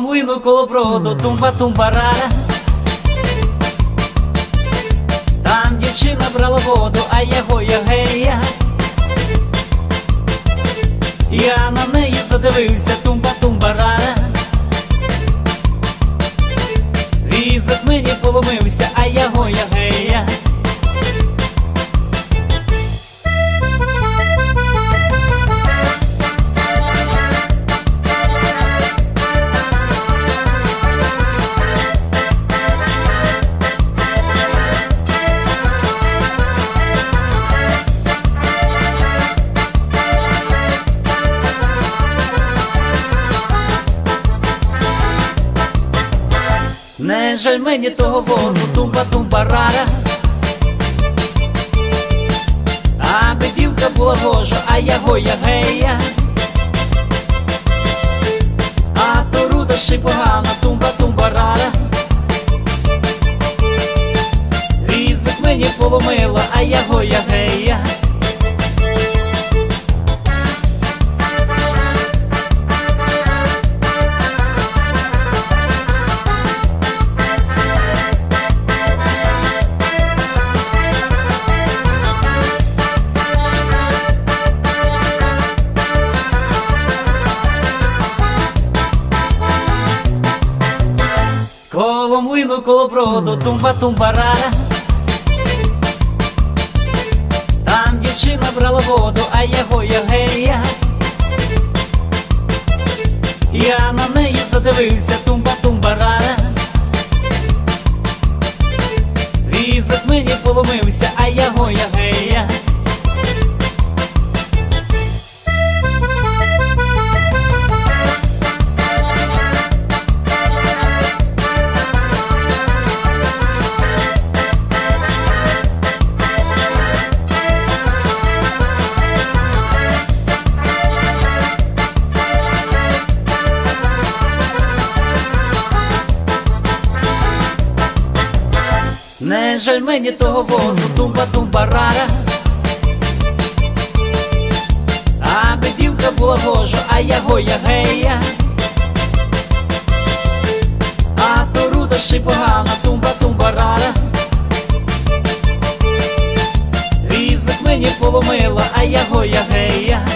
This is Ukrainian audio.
млину коло броду, тумба тумбарара. Там дівчина брала воду, а я гоя гея. Я на неї задивився, тумба тумбара, Візок мені поломився, а я Не жаль мені того возу, тумба тумбарара. Аби дівка була гожа, а я гоя гея. А то руда ще погана, тумба тумбарара. Візок мені поломила, а я гоя гея. Коло млину, коло броду, тумба тумбарара. Там дівчина брала воду, а я гоя гея. Я на неї задивився, тумба тумбарара. Візок мені поломився, а я гоя гея. Не жаль мені того возу, тумба тумбарара. Аби дівка була гожа, а я гоя гея. А то руда ще погана, тумба тумбарара. Візок мені поломила, а я гоя гея.